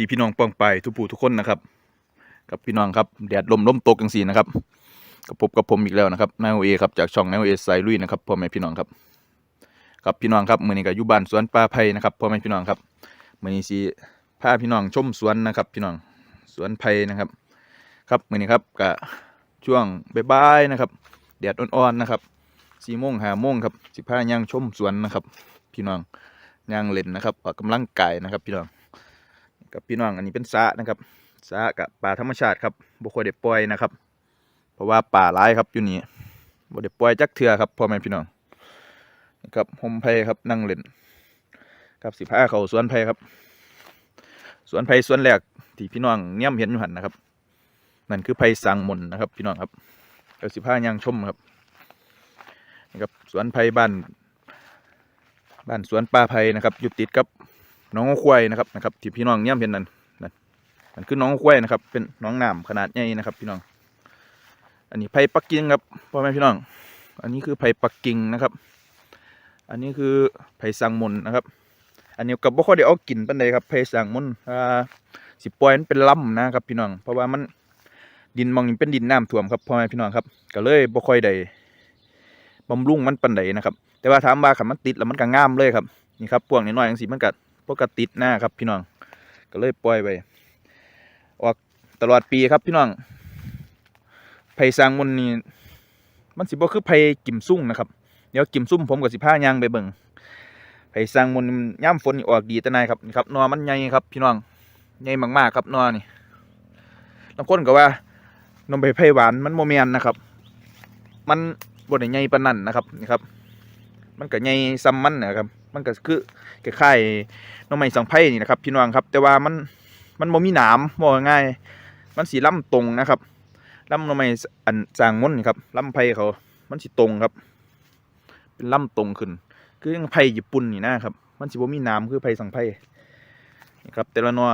ดีพี่น้องปองไปทุกผู้ทุกคนนะครับ กับพี่น้องครับแดดลมลมตกจังสีนะครับกับพบกับผมอีกแล้วนะครับนายโอเอครับจากช่องนายโอเอไซลุยนะครับพ่อแม่พี่น้องครับกับพี่น้องครับมือนี้ก็อยู่บ้านสวนป่าไผ่นะครับพ่อแม่พี่น้องครับมือนี้สิพาพี่น้องชมสวนนะครับ พี่น้องสวนไผ่นะครับ ครับมือนี้ครับก็ช่วงบ่ายๆนะครับแดดอ่อนๆนะครับสี่โมงห้าโมงครับสิพาย่างชมสวนนะครับ พี่น้องย่างเล่นนะครับออกกำลังกายนะครับ พี่น้อง กับพี่น้องอันนี้เป็นสะนะครับสะกับป่าธรรมชาติครับบุคคลเด็ปล่อยนะครับ เพราะว่าป่าร้ายครับอยู่นี่บ่ได้ปล่อยจักเถื่อครับพ่อแม่พี่น้องนี่ครับโฮมไผ่ครับนั่งเล่นครับสิพาเขาสวนไผ่ครับ สวนไผ่สวนแรกที่พี่น้องเนี่ยมเห็นอยู่หันนะครับ นั่นคือไผ่สังมนนะครับ พี่น้องครับกับสิพายางชมครับนี่ครับสวนไผ่บ้าน บ้านสวนป่าไผ่นะครับอยู่ติดกับ น้องควายนะครับนะครับที่พี่น้องเนี่ยเห็นนั่นนั่นมันคือน้องควายนะครับ เป็นน้องน้ำขนาดใหญ่นะครับ พี่น้อง อันนี้ไผ่ปักกิ่งครับพ่อแม่พี่น้อง อันนี้คือไผ่ปักกิ่งนะครับ อันนี้คือไผ่สังมนนะครับ อันนี้กับบ่ค่อยได้เอากินปานใดครับไผ่สังมนอ่าสิปล่อยมันเป็นลำนะครับ พี่น้อง เพราะว่ามันดินมองนี่เป็นดินน้ำท่วมครับพ่อแม่พี่น้องครับ ก็เลยบ่ค่อยได้บำรุงมันปานใดนะครับ แต่ว่าถามว่าขันมันติดแล้วมันก็งามเลยครับนี่ครับพวกน้อยๆอย่างสิมันก็ ปกติดหน้าครับพี่น้อง ก็เลยปล่อยไปออกตลอดปีครับพี่น้องไผ่สร้างมนนี่มันสิบ่คือไผ่กิมซุ่งนะครับเดี๋ยวกิมซุ่มผมกับสิผ้ายางไปเบิ่งไผ่สร้างมนย่ำฝนออกดีแต่นายครับนี่ครับนอมันใหญ่ครับ พี่น้องใหญ่มากๆครับนอนี่บางคนก็ว่านมไผ่ไผ่หวานมันโมเมนนะครับ มันบดใหญ่ปนนั้นนะครับนี่ครับ มันก็ใหญ่ซ้ำมันนะครับ มันก็คือคล้ายๆหน้องไม้สังไพ่นี่นะครับ พี่น้องครับ แต่ว่ามันมันบ่มีหนามบอกง่าย มันสีล่ำตรงนะครับล่ำหน้องไม้อันสางมนต์นี่ครับล่ำไผ่เขา มันสิตรงครับ เป็นล่ำตรงขึ้น คือยังไผ่ญี่ปุ่นนี่นะครับ มันสิบ่มีหนามคือไผ่สังไพ่นี่ครับ แต่ละหนอ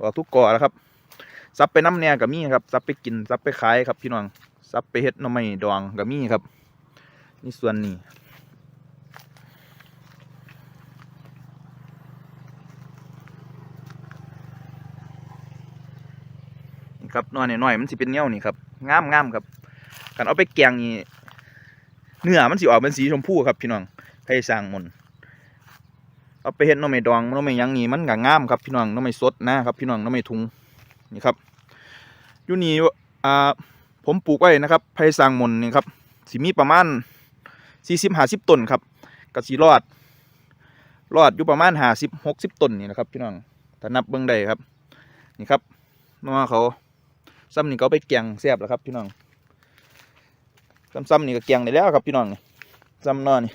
ออกทุกก่อแล้วครับซับไปน้ำเนี่ยก็มีครับซับไปกินซับไปขายครับ พี่น้องซับไปเฮ็ดหน้องไม้ดองก็มีครับ นี่ส่วนนี้ ครับนอนน้อยๆมันสิเป็นเงี้ยวนี่ครับงามงามครับกันเอาไปแกงนี่เนื้อมันสิออกเป็นสีชมพูครับพี่น้องไผ่สร้างมนต์เอาไปเฮ็ดน้ำไม่ดองน้ำไม่ยังนี่มันก็งามครับพี่น้องน้ำไม่สดนะครับ พี่น้องน้ำไม่ทุงนี่ครับอยู่นี่อ่าผมปลูกไว้นะครับไผ่สร้างมนต์นี่ครับสิมีประมาณสี่สิบห้าสิบต้นครับก็สิรอด รอดอยู่ประมาณห้าสิบหกสิบต้นนี่นะครับ พี่น้องถ้านับเบื้องใดครับ นี่ครับนัวเขา ซ้ำนี่ก็เอาไปแกงแซ่บแล้วครับพี่น้องซ้ำซ้ำนี่ก็แกงได้แล้วครับพี่น้องนี่ซ้ำนอนนี่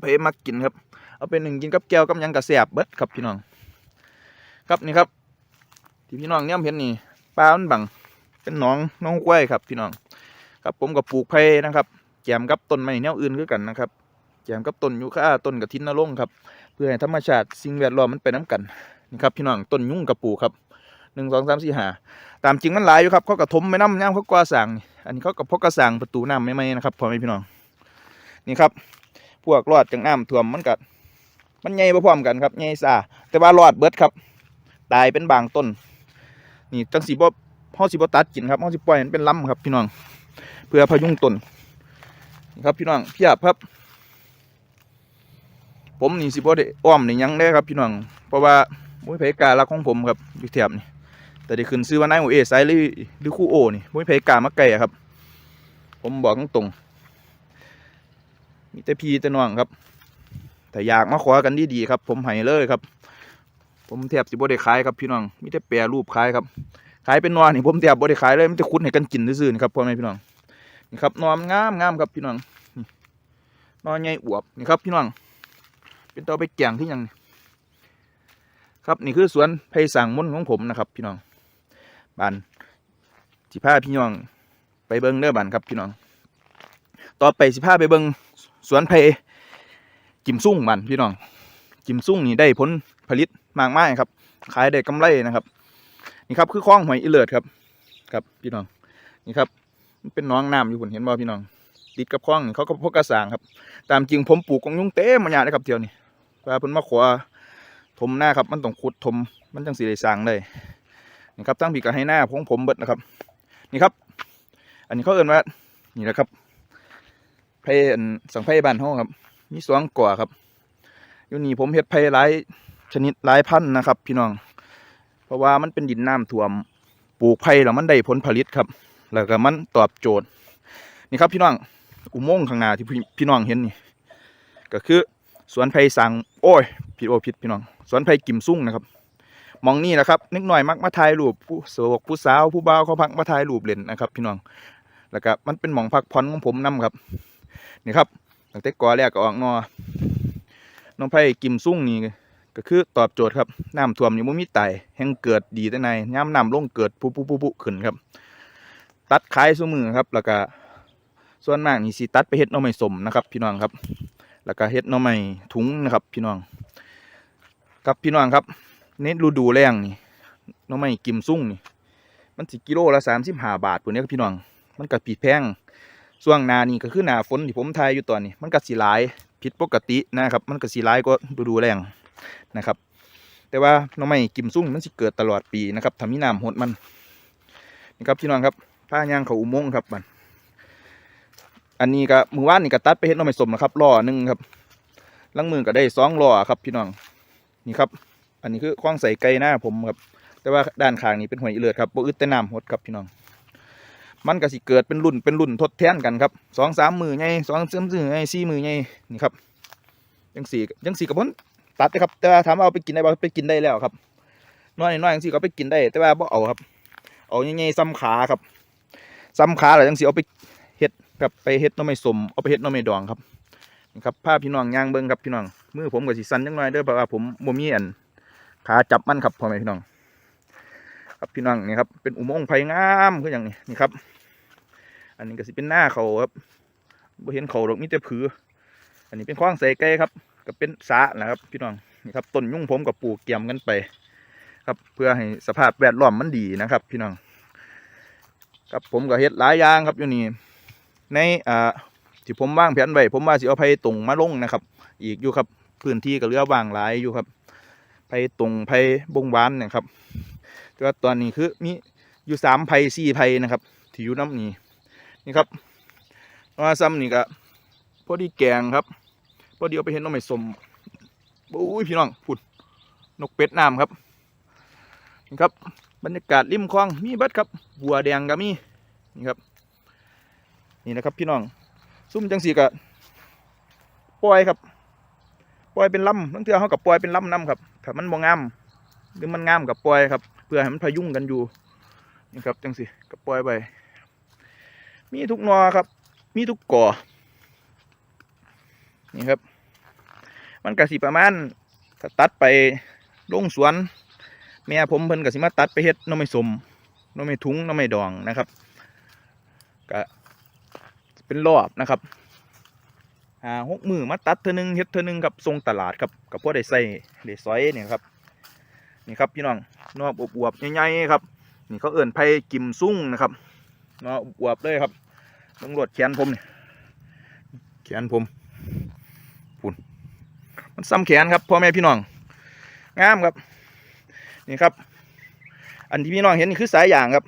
เพมักกินครับ เอาไปหนึ่งกินกับแก้วกับยังกระแซ่บเบิดครับพี่น้อง ครับนี่ครับที่พี่น้องเนี่ยเห็นนี่ปลามันบังเป็นหน้องน้องกล้วยครับพี่น้อง ครับผมกับปลูกไผ่นะครับแจมกับต้นไม้แนวอื่นคือกันนะครับแจมกับต้นยูคาต้นกระทินนรงค์ครับ เพื่อให้ธรรมชาติสิ่งแวดล้อมมันไปน้กันนี่ครับพี่น้องต้นยุ่งกับปลูกครับ หนึ่งสองสามสี่ห้าตามจริงมันหลายอยู่ครับเขากระทมไม่น้ำย่าเขากวาสั่งอันนี้เขากับพกกระสั่งประตูน้ำไม่ไม่นะครับพ่อแม่พี่น้องนี่ครับ พวกรอดจากน้ำท่วมมันกัดมันใหญ่พร้อมกันครับใหญ่ซาแต่ว่ารอดเบิดครับ ตายเป็นบางต้น นี่จังสีบ่ห้อสีบ่ตัดกินครับห้อสีปล่อยมันเป็นลำครับ พี่น้อง เพื่อพยุงต้นนี่ครับพี่น้องเพียบครับ ผมนี่สิบ่ได้อ้อมนี่ยังได้ครับ พี่น้องเพราะว่ามุ้ยเพกาลักของผมครับวิเทียบนี่ แต่ได้ขึ้นซื้อว่านายโอเอไซหรือหรือคู่โอนี่มุ้ยเพกามาไก่อะครับ ผมบอกตรงๆมีแต่พีแต่น้องครับแต่อยากมาขอกันดีๆครับ ผมให้เลยครับ ผมแทบสิบ่ได้ขายครับพี่น้องมีแต่แปรรูปขายครับ ขายเป็นนอนนี่ผมแทบบ่ได้ขายเลยมีแต่คุณให้กันกินซื่อๆนี่ครับพ่อแม่พี่น้องนี่ครับนอนงามงามครับพี่น้องนอนใหญ่อวบนี่ครับพี่น้องเป็นตัวไปแกงที่ยังนี่ครับนี่คือสวนไผ่สังมุ่นของผมนะครับ พี่น้อง บ้านสิพาพี่น้องไปเบิ้งเด้อบ้านครับพี่น้อง ต่อไปสิพาไปเบิ้งสวนไผ่กิมซุ่งบ้านพี่น้อง กิมซุ่งนี่ได้ผลผลิตมากมายครับ ขายได้กำไรนะครับ นี่ครับคือคลองหอยอีเลิศครับ ครับพี่น้อง นี่ครับเป็นน้องน้ำอยู่ผมเห็นบ่พี่น้องติดกับคลองเขาก็พกกระสางครับ ตามจริงผมปลูกกองยุ่งเต้มันยากเลยครับเที่ยวนี้ว่าเพิ่นมาขอถมหน้าครับ มันต้องขุดถมมันจังสีได้สางได้ นี่ครับตั้งผีก็ให้หน้าของผมเบิดนะครับนี่ครับ อันนี้เขาเอ่นว่านี่แหละครับไผ่อันสังไผ่บ้านเฮาครับมีสองก่อครับอยู่นี่ผมเฮ็ดไผ่หลายชนิดหลายพันนะครับ พี่น้อง เพราะว่ามันเป็นดินน้ำท่วมปลูกไผ่แล้วมันได้ผลผลิตครับ แล้วก็มันตอบโจทย์ นี่ครับพี่น้องอุโมงค์ข้างหน้าที่พี่พน้องเห็นนี่ ก็คือสวนไผ่สังโอ้ยผิดโอผิดพี่น้อง สวนไผ่กิมซุ่งนะครับ มองนี่แหละครับนิดหน่อยมักมาถ่ายรูปผู้โสกผู้สาวผู้บ่าวเขาพักมาถ่ายรูปเล่นนะครับพี่น้องแล้วก็มันเป็นหมองพักผ่อนของผมนํครับ นี่ครับตั้งแต่ก่อแรกก็ออกนอน้องไผ่กิมซุ่งนี่ก็คือตอบโจทย์ครับน้ำท่วมนี่มันมีไตแห่งเกิดดีแต่ในย่ำน้ำลงเกิดปุ๊บปุ๊บปุ๊บปุ๊ขึ้นครับ ตัดขายซุมือครับ แล้วก็ส่วนมากนี่สิตัดไปเฮ็ดหน่อไม้สมนะครับ พี่น้องครับ แล้วก็เฮ็ดหน่อไม้ถุงนะครับ พี่น้องครับพี่น้องครับ เน้นฤดูแรงนี่น่องไม้กิมซุ่งนี่มันสิกิโลละสามสิบห้าบาทปุ่นนี้ครับพี่น้อง มันก็ผิดแพงช่วงนานี่ก็คือหนาฝนที่ผมทายอยู่ตอนนี้ มันก็สีลายผิดปกตินะครับ มันก็สีลายก็ฤดูแรงนะครับ แต่ว่าน่องไม้กิมซุ่งมันสิเกิดตลอดปีนะครับถ้ามีน้ำหดมันนี่ครับพี่น้องครับผ้ายางเขาอุโมงค์ครับมันอันนี้ก็มือว่านนี่ก็ตัดไปเฮ็ดน้องไม้สมนะครับล้อหนึ่งครับลังมือก็ได้สองล้อครับพี่น้องนี่ครับ นนี้คือคว้างใส่ไก่หน้าผมครับแต่ว่าด้านข้างนี่เป็นหอยอีเลือดครับบ่อึดแต่น้ำหดครับพี่น้อง มันก็สิเกิดเป็นรุ่นเป็นรุ่นทดแทนกันครับสองสามมือไงสองสามมือไงสี่มือไงนี่ครับยังสี่ยังสี่กับพ้นตัดนะครับ แต่ว่าถามว่าเอาไปกินได้บ่ไปกินได้แล้วครับน้อยน้อยยังสี่ก็ไปกินได้ แต่ว่าบ่เอาครับ เอาไงๆซ้ำขาครับซ้ำขาแล้วยังสี่เอาไปครับไปเฮ็ดน้อไม่สมเอาไปเฮ็ดน้อไม่ดองครับนี่ครับภาพพี่น้องย่างเบิ้งครับพี่น้องมือผมกับสิสันจังน่อยเด้อเพราะว่าผมบ่มีอัน ขาจับมันครับพ่อแม่พี่น้อง ครับพี่น้องนี่ครับเป็นอุโมงค์ไผ่งามคืออย่างนี้นี่ครับ อันนี้ก็สิเป็นหน้าเขาครับบ่เห็นเขาดอกมีแต่ผือ อันนี้เป็นคว้างใส่ไก่ครับก็เป็นสะนะครับพี่น้องนี่ครับต้นยุ่งผมกับปลูกเกี่ยมกันไป ครับเพื่อให้สภาพแวดล้อมมันดีนะครับ พี่น้องครับผมก็เฮ็ดหลายอย่างครับอยู่นี่ในอ่าที่ผมวางแผนไว้ผมว่าสิเอาไผ่ตรงมาลงนะครับ อีกอยู่ครับพื้นที่ก็เลือว่างหลายอยู่ครับ ไผ่ตรงไผ่บงหวานเนะครับ แต่ว่าตอนนี้คือมีอยู่สามไผ่สี่ไผ่นะครับ ที่อยู่น้ำนี้นี่ครับว่าซ้ำนี่ก็พอดีแกงครับพอดีเอาไปเห็นน้องไม่สมโอ้ยพี่น้องพุ่นนกเป็ดน้ำครับนี่ครับ บรรยากาศริมคลองมีเบัดครับบัวแดงก็มีนี่ครับ นี่นะครับพี่น้องซุ่มจังสีกะปล่อยครับ ปล่อยเป็นลำทั้งเทื่อเขากับปล่อยเป็นลำน้ำครับถ้ามันบ่งามหรือมันงามกับปล่อยครับ เพื่อให้มันพยุงกันอยู่นี่ครับจังสีกับปล่อยไป มีทุกนอครับ มีทุกก่อนี่ครับ มันกะสิประมาณถ้าตัดไปลงสวน แม่ผมเพิ่นกะสิมาตัดไปเฮ็ดน้ำไม่สมน้ำไม่ทุ้งน้ำไม่ดองนะครับกะเป็นรอบนะครับ หาหกมือมาตัดเท่านึงเฮ็ดเท่านึงครับทรงตลาดครับกับพวกได้ใส่ได้ซอยเนี่ยครับนี่ครับพี่น้องนอกอวบๆใหญ่ๆครับนี่เขาเอิ่นไผ่กิมซุ่งนะครับนอกอวบเลยครับตำรวจแขนผมเนี่ยแขนผมปุ่นมันซ้ำแขนครับพ่อแม่พี่น้องงามครับนี่ครับ อันที่พี่น้องเห็นนี่คือสายยางครับ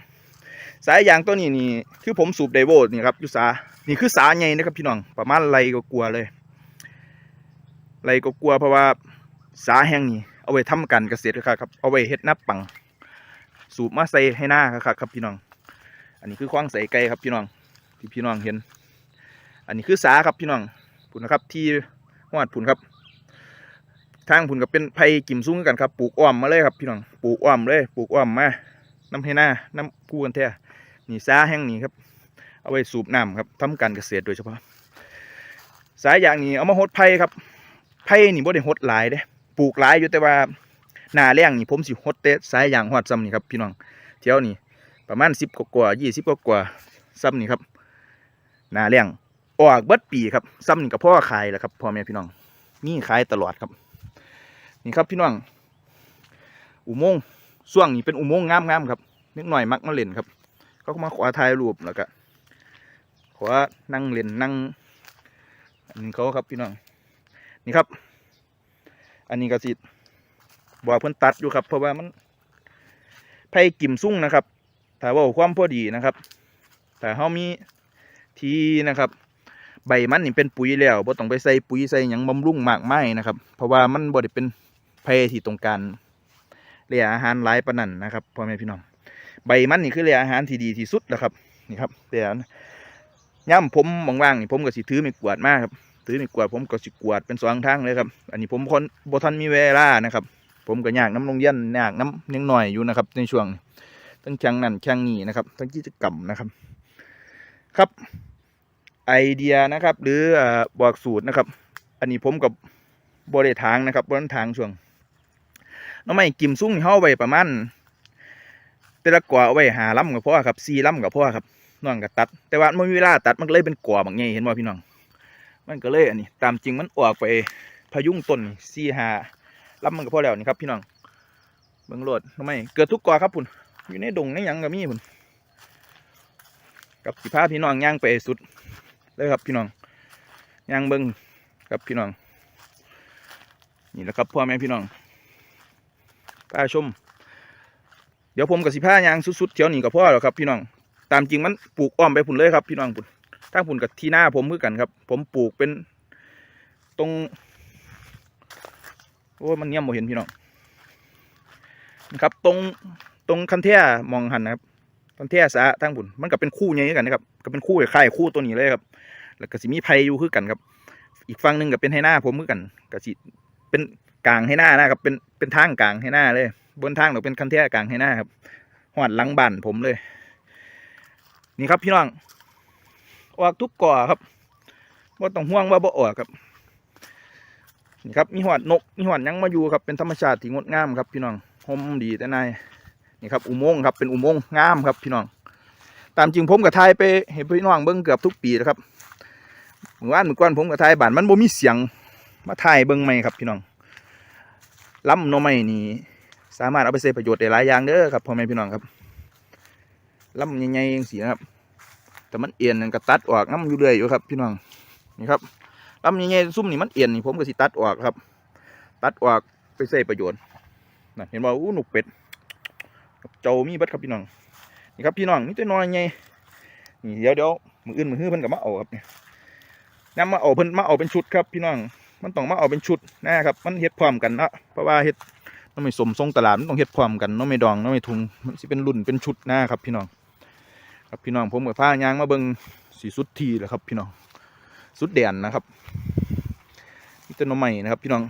สายยางตัวนี้นี่คือผมสูบไดโวนี่ครับยุสานี่คือสาใหญ่นะครับพี่น้องประมาณไรก็กลัวเลยไรก็กลัวเพราะว่าสาแห้งนี่เอาไว้ทำการเกษตรครับเอาไว้เฮ็ดนับปัง สูบมาใส่ให้หน้าครับครับพี่น้อง อันนี้คือคว้างใส่ไก่ครับพี่น้องที่พี่น้องเห็น อันนี้คือสาครับพี่น้องผุนนะครับที่หอดผุนครับ ทางผุนกับเป็นไผ่กิ่มซุ้งกันครับปลูกอ้อมมาเลยครับพี่น้องปลูกอ้อมเลยปลูกอ้อมมาน้ำให้หน้าน้ำกู้กันแท้ นี่สาแห้งนี่ครับ เอาไว้สูบน้ำครับทำการเกษตรโดยเฉพาะ สายยางนี่เอามาหดไผ่ครับไผ่นี่บ่ได้หดหลายเด้ปลูกหลายอยู่แต่ว่าหน้าแรงนี่ผมสิหดแต่สายยางหอดซ้ำนี่ครับพี่น้องเที่ยวนี่ประมาณสิบกว่ายี่สิบกว่าซ้ำนี่ครับหน้าแรงออกเบิดปีครับซ้ำนี่กับพ่อขายแหละครับพ่อแม่พี่น้องนี่ขายตลอดครับ นี่ครับพี่น้องอุโมงค์ช่วงนี้เป็นอุโมงค์งามๆครับนิดหน่อยมักมาเล่นครับ เขาก็มาขอถ่ายรูปแล้วก็ขอนั่งเล่นนั่งอันนี้เขาครับพี่น้องนี่ครับ อันนี้ก็สิบอกเพิ่นตัดอยู่ครับ เพราะว่ามันไผ่กิ่มซุ้งนะครับถ้าว่าความพอดีนะครับถ้าเฮามีทีนะครับ ใบมันนี่เป็นปุ๋ยแล้วบ่ต้องไปใส่ปุ๋ยใส่หยังบำรุงมากไมายนะครับ เพราะว่ามันบ่ได้เป็นไผ่ที่ต้องการเรียอาหารหลายปานนั้นนะครับพ่อแม่พี่น้อง ใบมันนี่คือเรียอาหารที่ดีที่สุดแล้วครับนี่ครับเดี๋ยวย่ำผมว่างๆนี่ผมก็สิถือไม่กวาดมากครับถือไม่กวาดผมก็สิกวาดเป็นสองทางเลยครับ อันนี้ผมคนบทันมีเวลานะครับ ผมก็ยากน้ำโรงเรียนยากน้ำยังหน่อยอยู่นะครับ ในช่วงนี้ทั้งแข่งนั่นแข่งนี่นะครับทั้งกิจกรรมนะครับ ครับไอเดียนะครับ หรือเอ่อบอกสูตรนะครับ อันนี้ผมกับบริทางนะครับบนทางช่วงน้องไม่กิมซุ้งนี่เฮาไว้ประมาณ แต่ละกว่าเอาไว้หาล้ำกับพ่อครับสี่ลำกับพ่อครับน้องก็ตัด แต่ว่ามันมีเวลาตัดมันเลยเป็นกว่าบางไงเห็นบ่พี่น้อง มันก็เลยอันนี้ ตามจริงมันออกไปพยุงต้นนี่สี่หาล้ำมันก็พอแล้วนี่ครับพี่น้องเบิ่งโลดน้องไมเกิดทุกกว่าครับพุ่นอยู่ในดงในยังก็มีพุ่นกับสิพาพี่น้องย่างไปสุดเลยครับพี่น้องย่างเบิ้งครับพี่น้อง นี่แหละครับพ่อแม่พี่น้องป้าชม ดี๋ยวผมกับสิผ้ายางสุดๆเที่ยวนี้กับพ่อแล้วครับพี่น้องตามจริงมันปลูกอ้อมไปพุ่นเลยครับพี่น้องพุ่นทางพุ่นกับที่หน้าผมคือกันครับ ผมปลูกเป็นตรงโอ้มันเงียบโมเห็นพี่น้องนะครับ ตรงตรงคันเทียมองหันนะครับคันเทียสะทางพุ่นมันก็เป็นคู่ใหญ่กันนะครับก็เป็นคู่คล้ายคู่ตัวนี้เลยครับ แล้วก็สิมีไผอยู่คือกันครับ อีกฝั่งหนึ่งก็เป็นให้หน้าผมคือกันก็สิ เป็นกลางให้หน้านะครับ เป็นเป็นทางกลางให้หน้าเลย บนทางเราเป็นคันเทียกลางให้หน้าครับหอดหลังบ้านผมเลย นี่ครับพี่น้องออกทุกก่อครับว่าต้องห่วงว่าบ่ออกครับนี่ครับมีหอดนกมีหอดยังมาอยู่ครับเป็นธรรมชาติที่งดงามครับ พี่น้องห่มดีแต่นายนี่ครับอุโมงค์ครับเป็นอุโมงค์งามครับ พี่น้อง ตามจริงผมกับไทยไปเห็นพี่น้องเบิ้งเกือบทุกปีนะครับเมื่อวานเมื่อก่อนผมกับไทยบ้านมันบ่มีเสียง มาทายเบิ้งไหม่ครับพี่น้องลำหนอไม้นี่สามารถเอาไปใช้ประโยชน์ได้หลายอย่างเด้อครับพ่อแม่พี่น้องครับลำใหญ่ๆอย่างสีนะครับ แต่มันเอียนนั่นก็ตัดออกน้ำอยู่เรื่อยอยู่ครับ พี่น้องนี่ครับลำใหญ่ๆซุ่มนี่มันเอียนนี่ผมก็สิตัดออกครับ ตัดออกไปใช้ประโยชน์นะเห็นว่าอู้หนุกเป็ดเจ้ามีบัดครับพี่น้องนี่ครับพี่น้องนี่ตัวน้อยไงนี่เดี๋ยวเดี๋ยวมืออื่นมือฮื้อเพิ่นกับมาเอาครับเนี่ยนำมาเอาเพิ่นมาเอาเป็นชุดครับพี่น้อง มันต้องมาเอาเป็นชุดนะครับ มันเฮ็ดพร้อมกันเนาะเพราะว่าเฮ็ดน้องไม่สมทรงตลาดมันต้องเฮ็ดพร้อมกันน้องไม่ดองน้องไม่ทุงมันสิเป็นรุ่นเป็นชุดนะครับพี่น้องครับพี่น้องผมกับผ้ายางมาเบิ่งสีสุดทีแหละครับ พี่น้องสุดแดนนะครับนี่ต้นไม้นะครับพี่น้อง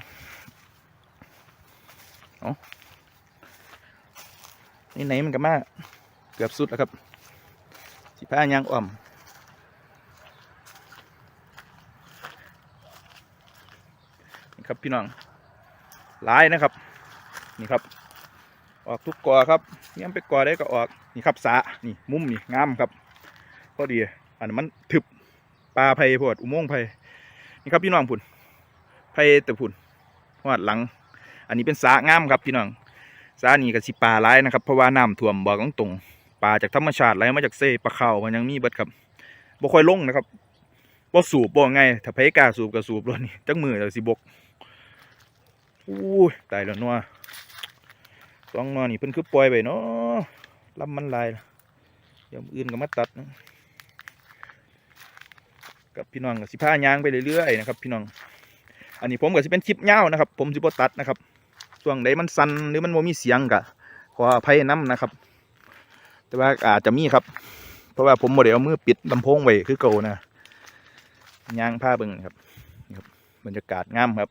เอานี่ไหนมันก็มาเกือบสุดแล้วครับสิผ้ายางอ่อม ครับพี่น้องหลายนะครับ นี่ครับ ออกทุกกอครับยังไปกอได้ก็ออกนี่ครับสานี่มุมนี่งามครับพอดีอันนั้นมันถึบปลาไผ่พวดอุโมงค์ไผ่นี่ครับพี่น้องผุนไผ่แต่ผุนหอดหลัง อันนี้เป็นสางามครับพี่น้องสานี่ก็สิปลาหลนะครับเพราะว่าน้ำท่วมบอกตรงๆปลาจากธรรมชาติไหลมาจากเซ่ปลาเข่ามันยังมีเบิดครับบ่ค่อยลงนะครับบ่สูบบ่ไงถ้าไผกาสูบก็สูบรถนี่จักมือจะสิบก อู้ตายแล้วนัวสองนอนี่เพิ่นคือปล่อยไปเนาะลำมันลายล่ะเดี๋ยวมื้ออื่นก็มาตัดนะกับพี่น้องกับสิพายางไปเรื่อยๆนะครับ พี่น้อง อันนี้ผมก็สิเป็นคลิปยานะครับ ผมสิบตัดนะครับช่วงใดมันสั่นหรือมันโมมีเสียงกะขออภัยน้ำนะครับ แต่ว่าอาจจะมีครับ เพราะว่าผมโมเดเอามือปิดลำโพงไว้คือเก่านะยางผ้าเบิ้งครับนี่ครับบรรยากาศงามครับ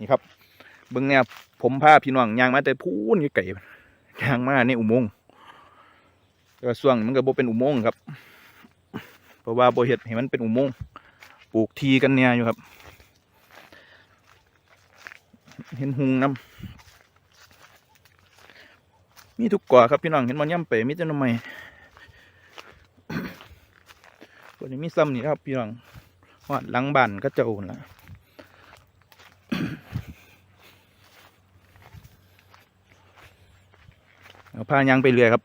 นี่ครับ เบิ้องเนี่ยผมพาพี่น้องยางมาแต่พูนไก่ยางมาในอุโมงค์แต่ว่าช่วงนี้มันก็บ่เป็นอุโมงค์ครับ เพราะว่าโบเห็ดให้มันเป็นอุโมงค์ปลูกทีกันเนี่ยอยู่ครับ เห็นหุงน้ำมีทุกก่อครับพี่น้องเห็นมันย่ำไปมีแต่น้ำไม้ตัวนี้มีซ้ำนี่ครับพี่น้องหอดลังบ้านก็เจ้าหนละ เอา พายางไปเรื่อยครับ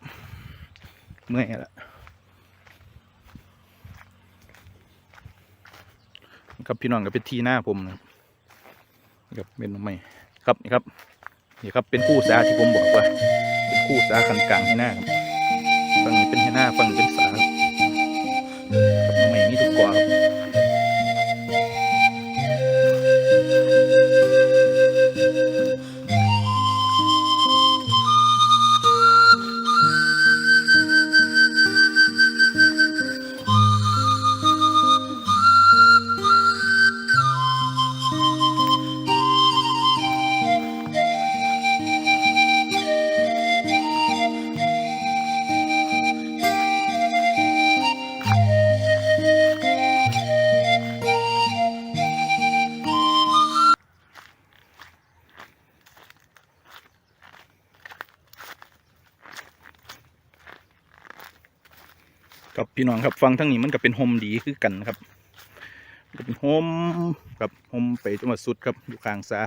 เมื่อยแล้วครับพี่น้องก็เป็นทีหน้าผมนะครับครับเป็นทำไมครับนี่ครับนี่ครับเป็นคู่สาที่ผมบอกว่า เป็นคู่สาคันกลางให้หน้าครับฝั่งนี้เป็นให้หน้าฝั่งเป็นสาครับทำไมอย่างนี้ถูกกว่าครับ พี่น้องครับฟังทั้งนี้มันก็เป็นโฮมดีคือกันครับก็เป็นโฮมกับโฮมไปจังหวัดสุดครับอยู่กลางสา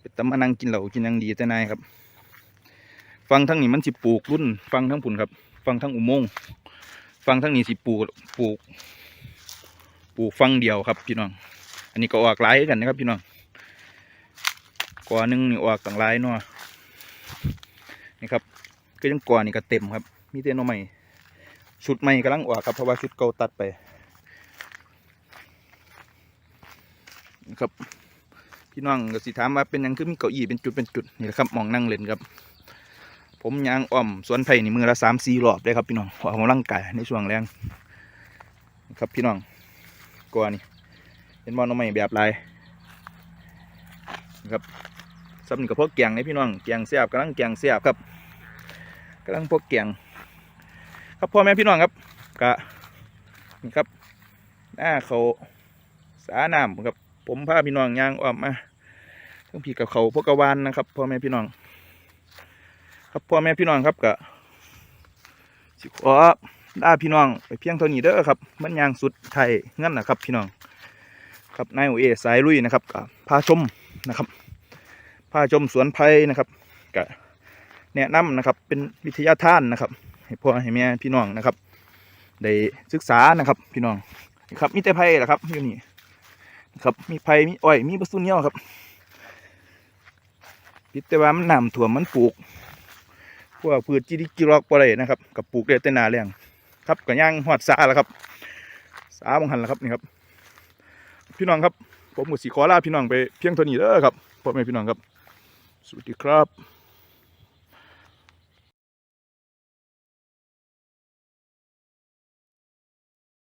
เป็นตำมานั่งกินเหล้ากินยังดีแต่นายครับ ฟังทั้งนี้มันสิปลูกรุ่น ฟังทั้งผุนครับ ฟังทั้งอุโมงค์ฟังทั้งนี้สิปลูกปลูกปลูกฟังเดียวครับพี่น้อง อันนี้ก็ออกหลายกันนะครับพี่น้องกว่าหนึงนี่ออกต่างหลายเนาะนี่ครับก็ยังกว่านี่ก็เต็มครับ มีแต่หน่อใหม่ ชุดใหม่กำลังออกครับเพราะว่าชุดเก่าตัดไปครับพี่น้องก็สิถามว่าเป็นยังคือมีเก้าอี้เป็นจุดเป็นจุดนี่แหละครับมองนั่งเล่นครับ ผมยางอ้อมสวนไผ่นี่มือละสามสี่รอบได้ครับพี่น้องออกกำลังกายในช่วงแรงครับพี่น้องกว่านี่เป็นบอลน้องใหม่แบบลายครับซับนี่กับพวกแกงนี่พี่น้องแกงเสียบกำลังแกงเสียบครับกำลังพวกแกง ครับพ่อแม่พี่น้องครับกะนี่ครับ หน้าเขาสาน้ำครับ ผมพาพี่น้องยางออมมาทั้งพี่กับเขาพวกกะวานนะครับพ่อแม่พี่น้อง ครับพ่อแม่พี่น้องครับกะสิขอลาพี่น้องไปเพียงเท่านี้เด้อครับ มันยางสุดไทยงั้นนะครับ พี่น้อง ครับนายโอเอสายลุยนะครับกะพาชมนะครับพาชมสวนไผ่นะครับกะแนะนำนะครับ เป็นวิทยาทานนะครับ ให้พ่อให้แม่พี่น้องนะครับ ได้ศึกษานะครับ พี่น้องนี่ครับมีแต่ไผ่แหละครับอยู่นี่นะครับมีไผ่มีอ้อยมีปลาสุนเนียครับพิดแต่ว่ามันน้ำท่วมมันปลูกพวกพืชจิริกิรอกบ่ได้นะครับกับปลูกได้แต่นาแรงครับก็ย่างหอดสาแล้วครับ สาบังหันแล้วครับนี่ครับ พี่น้องครับผมก็สิขอลาพี่น้องไปเพียงเท่านี้เด้อครับพ่อแม่พี่น้องครับ สวัสดีครับ